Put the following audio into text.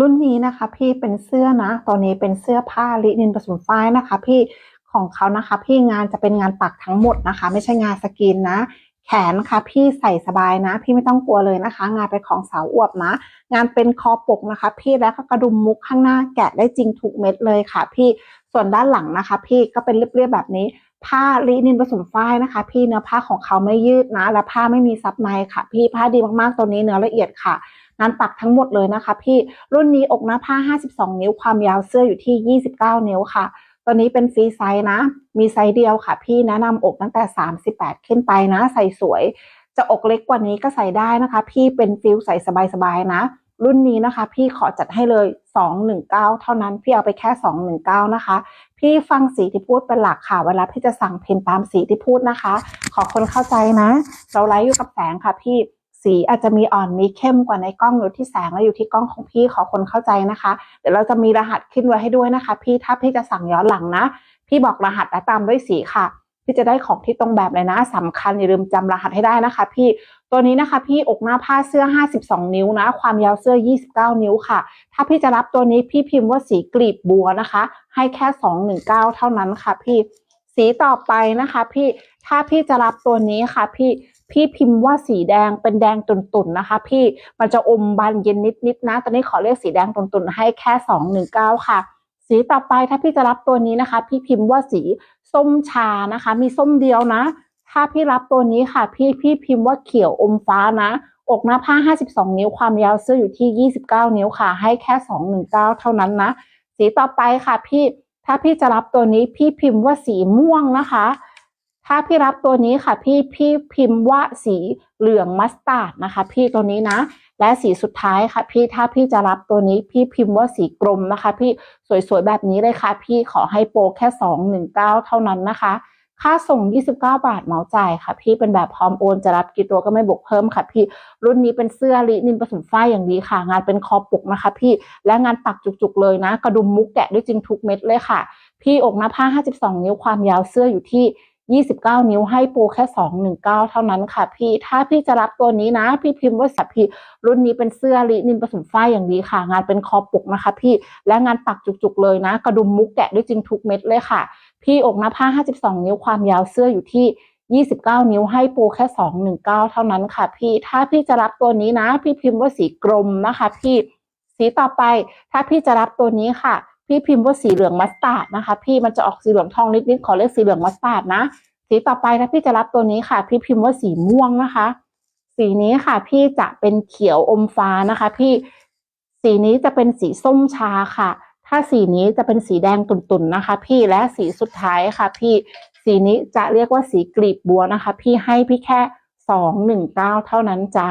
รุ่นนี้นะคะพี่เป็นเสื้อนะตัวนี้เป็นเสื้อผ้าลินินผสมฝ้ายนะคะ พี่ของเขานะคะ พี่งานจะเป็นงานปักทั้งหมดนะคะ ไม่ใช่งานสกรีนนะ แขนค่ะ พี่ใส่สบายนะ พี่ไม่ต้องกลัวเลยนะคะ งานเป็นของสาวอวบนะ งานเป็นคอปกนะคะ พี่แล้วก็กระดุมมุกข้างหน้าแกะได้จริงทุกเม็ดเลยค่ะ พี่ส่วนด้านหลังนะคะ พี่ก็เป็นเรียบๆแบบนี้ผ้าลินินผสมฝ้ายนะคะ พี่เนื้อผ้าของเขาไม่ยืดนะ และผ้าไม่มีซับในค่ะ พี่ผ้าดีมากๆตัวนี้เนื้อละเอียดค่ะ งานปักทั้งหมดเลยนะคะ พี่รุ่นนี้อกหน้าผ้า 52 นิ้วความยาวเสื้ออยู่ที่ 29 นิ้วค่ะตัวนี้เป็นฟรีไซส์นะ มีไซส์เดียวค่ะ พี่แนะนำอกตั้งแต่ 38 ขึ้นไปนะ ใส่สวย จะอกเล็กกว่านี้ก็ใส่ได้นะคะ พี่เป็นฟิลใส่สบายๆนะ รุ่นนี้นะคะ พี่ขอจัดให้เลย 219 เท่านั้น พี่เอาไปแค่ 219 นะคะ พี่ฟังสีที่พูดเป็นหลักค่ะ เวลาพี่จะสั่งเพนตามสีที่พูดนะคะ ขอคนเข้าใจนะ เราไลฟ์อยู่กับแสงค่ะพี่ สีอาจจะมีอ่อนมีเข้มกว่าในกล้องอยู่ที่แสงและอยู่ที่กล้องของพี่ขอคนเข้าใจนะคะ เดี๋ยวเราจะมีรหัสขึ้นไว้ให้ด้วยนะคะ พี่ถ้าพี่จะสั่งย้อนหลังนะ พี่บอกรหัสและตามด้วยสีค่ะพี่จะได้ของที่ตรงแบบเลยนะสำคัญอย่าลืมจำรหัสให้ได้นะคะ พี่ตัวนี้นะคะ พี่อกหน้าผ้าเสื้อ 52 นิ้วนะ ความยาวเสื้อ 29 นิ้วค่ะ ถ้าพี่จะรับตัวนี้พี่พิมพ์ว่าสีกลีบบัวนะคะ ให้แค่ 219 เท่านั้นค่ะ พี่สีต่อไปนะคะ พี่ถ้าพี่จะรับตัวนี้ค่ะ พี่ พี่พิมพ์ว่าสีแดงเป็นแดงตุ่นๆนะคะ พี่มันจะอมบานเย็นนิดๆนะ ตอนนี้ขอเรียกสีแดงตุ่นๆให้แค่219ค่ะ สีต่อไปถ้าพี่จะรับตัวนี้นะคะ พี่พิมพ์ว่าสีส้มชานะคะ มีส้มเดียวนะ ถ้าพี่รับตัวนี้ค่ะ พี่พี่พิมพ์ว่าเขียวอมฟ้านะ อกหน้าผ้า 52 นิ้วความยาวเสื้ออยู่ที่ 29 นิ้วค่ะ ให้แค่ 219 เท่านั้นนะ สีต่อไปค่ะพี่ถ้าพี่จะรับตัวนี้พี่พิมพ์ว่าสีม่วงนะคะ ถ้าพี่รับตัวนี้ค่ะพี่พี่พิมพ์ว่าสีเหลืองมัสตาร์ดนะคะ พี่ตัวนี้นะ และสีสุดท้ายค่ะ พี่ถ้าพี่จะรับตัวนี้พี่พิมพ์ว่าสีกรมนะคะ พี่สวยๆแบบนี้เลยค่ะ พี่ขอให้โปรแค่ 219 เท่านั้นนะคะ ค่าส่ง 29 บาทเหมาจ่ายค่ะ พี่เป็นแบบพร้อมโอนจะรับกี่ตัวก็ไม่บวกเพิ่มค่ะ พี่รุ่นนี้เป็นเสื้อลินินผสมฝ้ายอย่างดีค่ะ งานเป็นคอปกนะคะ พี่และงานปักจุกๆเลยนะ กระดุมมุกแกะด้วยจริงทุกเม็ดเลยค่ะ พี่อกหน้าผ้า 52 นิ้วความยาวเสื้ออยู่ที่ 29 นิ้วให้โปรแค่ 219 เท่านั้นค่ะพี่ ถ้าพี่จะรับตัวนี้นะ พี่พิมพ์ว่าสับพี่รุ่นนี้เป็นเสื้อลินินผสมฝ้ายอย่างดีค่ะ งานเป็นคอปกนะคะ พี่ และงานปักจุกๆเลยนะ กระดุมมุกแกะด้วยจริงทุกเม็ดเลยค่ะ พี่อกหน้าผ้า 52 นิ้วความยาวเสื้ออยู่ที่29 นิ้วให้ปรแค่ 219 เท่านั้นค่ะ พี่ ถ้าพี่จะรับตัวนี้นะ พี่พิมพ์ว่าสีกรมนะคะ พี่ สีต่อไป ถ้าพี่จะรับตัวนี้ค่ะ พี่พิมพ์ว่าสีเหลืองมัสตาร์ดนะคะ พี่มันจะออกสีเหลืองทองนิดๆขอเรียกสีเหลืองมัสตาร์ดนะ สีต่อไปถ้าพี่จะรับตัวนี้ค่ะ พี่พิมพ์ว่าสีม่วงนะคะ สีนี้ค่ะพี่จะเป็นเขียวอมฟ้านะคะ พี่สีนี้จะเป็นสีส้มชาค่ะ ถ้าสีนี้จะเป็นสีแดงตุ่นๆนะคะ พี่และสีสุดท้ายค่ะ พี่สีนี้จะเรียกว่าสีกลีบบัวนะคะ พี่ให้พี่แค่สองหนึ่งเก้าเท่านั้นจ้า